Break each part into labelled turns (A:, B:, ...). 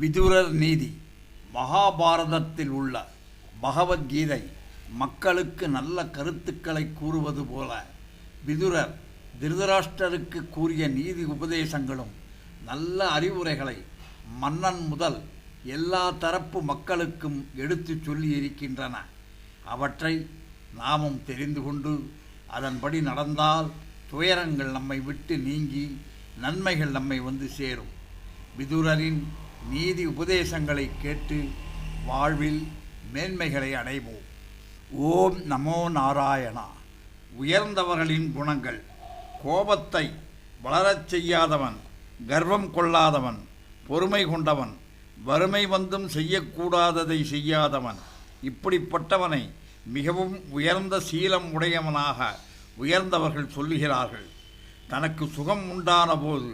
A: விதுரர் நீதி. மகாபாரதத்தில் உள்ள பகவத்கீதை மக்களுக்கு நல்ல கருத்துக்களை கூறுவது போல விதுரர் திருதராஷ்டருக்கு கூறிய நீதி உபதேசங்களும் நல்ல அறிவுரைகளை மன்னன் முதல் எல்லா தரப்பு மக்களுக்கும் எடுத்துச் சொல்லியிருக்கின்றன. அவற்றை நாமும் தெரிந்து கொண்டு அதன்படி நடந்தால் துயரங்கள் நம்மை விட்டு நீங்கி நன்மைகள் நம்மை வந்து சேரும். விதுரரின் நீதி உபதேசங்களை கேட்டு வாழ்வில் மேன்மைகளை அடைவோம். ஓம் நமோ நாராயணா. உயர்ந்தவர்களின் குணங்கள் கோபத்தை வளரச் செய்யாதவன் கர்வம் கொள்ளாதவன் பொறுமை கொண்டவன் வறுமை வந்தும் செய்யக்கூடாததை செய்யாதவன் இப்படிப்பட்டவனை மிகவும் உயர்ந்த சீலம் உடையவனாக உயர்ந்தவர்கள் சொல்லுகிறார்கள். தனக்கு சுகம் உண்டான போது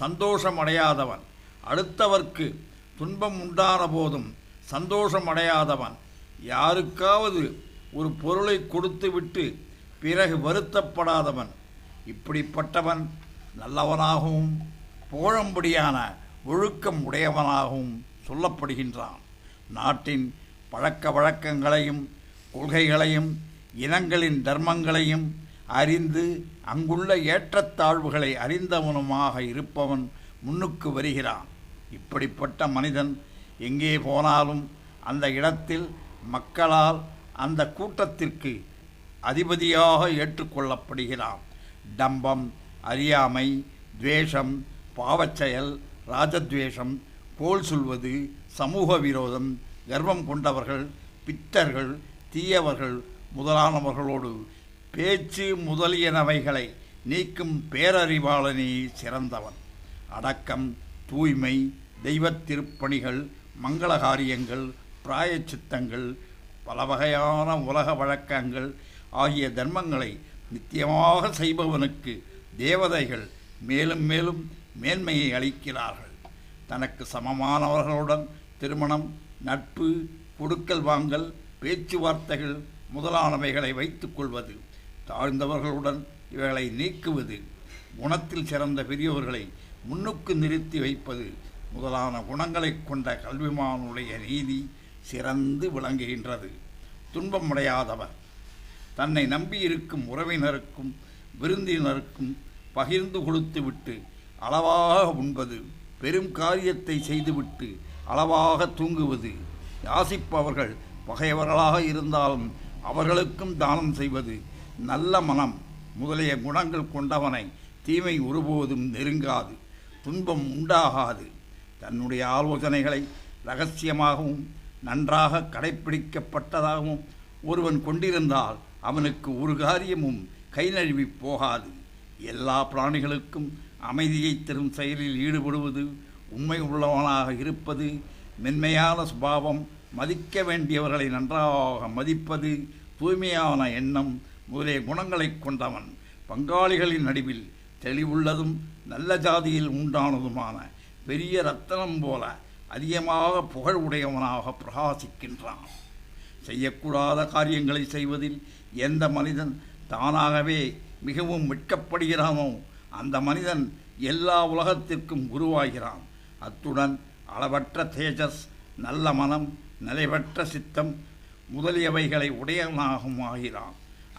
A: சந்தோஷம் அடையாதவன் அடுத்தவர்க்கு துன்பம் உண்டான போதும் சந்தோஷம் அடையாதவன். யாருக்காவது ஒரு பொருளை கொடுத்துவிட்டு பிறகு வருத்தப்படாதவன். இப்படிப்பட்டவன் நல்லவனாகவும் புகழும்படியான ஒழுக்கம் உடையவனாகவும் சொல்லப்படுகின்றான். நாட்டின் பழக்க வழக்கங்களையும் கொள்கைகளையும் இனங்களின் தர்மங்களையும் அறிந்து அங்குள்ள ஏற்றத்தாழ்வுகளை அறிந்தவனுமாக இருப்பவன் முன்னுக்கு வருகிறான். இப்படிப்பட்ட மனிதன் எங்கே போனாலும் அந்த இடத்தில் மக்களால் அந்த கூட்டத்திற்கு அதிபதியாக ஏற்றுக்கொள்ளப்படுகிறான். டம்பம் அறியாமை துவேஷம் பாவச்செயல் ராஜத்வேஷம் கோல் சொல்வது சமூக விரோதம் கர்வம் கொண்டவர்கள் பித்தர்கள் தீயவர்கள் முதலானவர்களோடு பேச்சு முதலியனவைகளை நீக்கும் பேரறிவாளனே சிறந்தவன். அடக்கம் தூய்மை தெய்வத் திருப்பணிகள் மங்கள காரியங்கள் பிராயச்சித்தங்கள் பல வகையான உலக வழக்கங்கள் ஆகிய தர்மங்களை நித்தியமாக செய்பவனுக்கு தேவதைகள் மேலும் மேலும் மேன்மையை அளிக்கிறார்கள். தனக்கு சமமானவர்களுடன் திருமணம் நட்பு கொடுக்கல் வாங்கல் பேச்சுவார்த்தைகள் முதலானவைகளை வைத்துக் கொள்வது தாழ்ந்தவர்களுடன் இவைகளை நீக்குவது குணத்தில் சிறந்த பெரியவர்களை முன்னுக்கு நிறுத்தி வைப்பது முதலான குணங்களைக் கொண்ட கல்விமானுடைய நீதி சிறந்து விளங்குகின்றது. துன்பமடையாதவர். தன்னை நம்பியிருக்கும் உறவினருக்கும் விருந்தினருக்கும் பகிர்ந்து கொடுத்துவிட்டு அளவாக உண்பது பெரும் காரியத்தை செய்துவிட்டு அளவாக தூங்குவது யாசிப்பவர்கள் பகைவர்களாக இருந்தாலும் அவர்களுக்கும் தானம் செய்வது நல்ல மனம் முதலிய குணங்கள் கொண்டவனை தீமை ஒருபோதும் நெருங்காது. துன்பம் உண்டாகாது. தன்னுடைய ஆலோசனைகளை ரகசியமாகவும் நன்றாக கடைப்பிடிக்கப்பட்டதாகவும் ஒருவன் கொண்டிருந்தால் அவனுக்கு ஒரு காரியமும் கை நழுவி போகாது. எல்லா பிராணிகளுக்கும் அமைதியை தரும் செயலில் ஈடுபடுவது உண்மை உள்ளவனாக இருப்பது மென்மையான சுபாவம் மதிக்க வேண்டியவர்களை நன்றாக மதிப்பது தூய்மையான எண்ணம் முதலிய குணங்களைக் கொண்டவன். பங்காளிகளின் நடுவில் தெளிவுள்ளதும் நல்ல ஜாதியில் உண்டானதுமான பெரிய ரத்தனம் போல அதிகமாக புகழ் உடையவனாக பிரகாசிக்கின்றான். செய்யக்கூடாத காரியங்களை செய்வதில் எந்த மனிதன் தானாகவே மிகவும் வெட்கப்படுகிறானோ அந்த மனிதன் எல்லா உலகத்திற்கும் குருவாகிறான். அத்துடன் அளவற்ற தேஜஸ் நல்ல மனம் நிலைவற்ற சித்தம் முதலியவைகளை உடையவனாகவும் ஆகிறான்.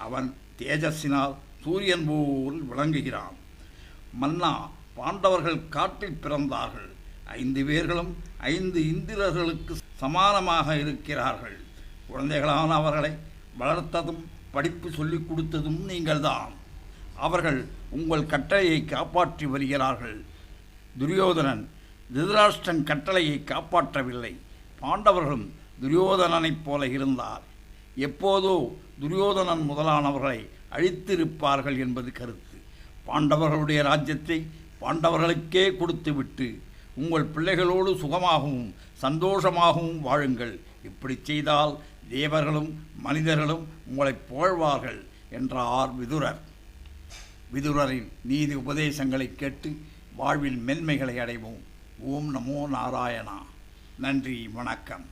A: அவன் தேஜஸினால் சூரியன் போல் விளங்குகிறான். மன்னா பாண்டவர்கள் காட்டில் பிறந்தார்கள். ஐந்து பேர்களும் ஐந்து இந்திரர்களுக்கு சமானமாக இருக்கிறார்கள். குழந்தைகளான அவர்களை வளர்த்ததும் படிப்பு சொல்லிக் கொடுத்ததும் நீங்கள்தான். அவர்கள் உங்கள் கட்டளையை காப்பாற்றி வருகிறார்கள். துரியோதனன் திருதராஷ்டன் கட்டளையை காப்பாற்றவில்லை. பாண்டவர்களும் துரியோதனனைப் போல இருந்தார். எப்போதோ துரியோதனன் முதலானவர்களை அழித்திருப்பார்கள் என்பது கருத்து. பாண்டவர்களுடைய ராஜ்யத்தை பாண்டவர்களுக்கே கொடுத்துவிட்டு உங்கள் பிள்ளைகளோடு சுகமாகவும் சந்தோஷமாகவும் வாழுங்கள். இப்படி செய்தால் தேவர்களும் மனிதர்களும் உங்களை புகழ்வார்கள் என்றார் விதுரர். விதுரரின் நீதி உபதேசங்களை கேட்டு வாழ்வில் மென்மைகளை அடைவோம். ஓம் நமோ நாராயணா. நன்றி வணக்கம்.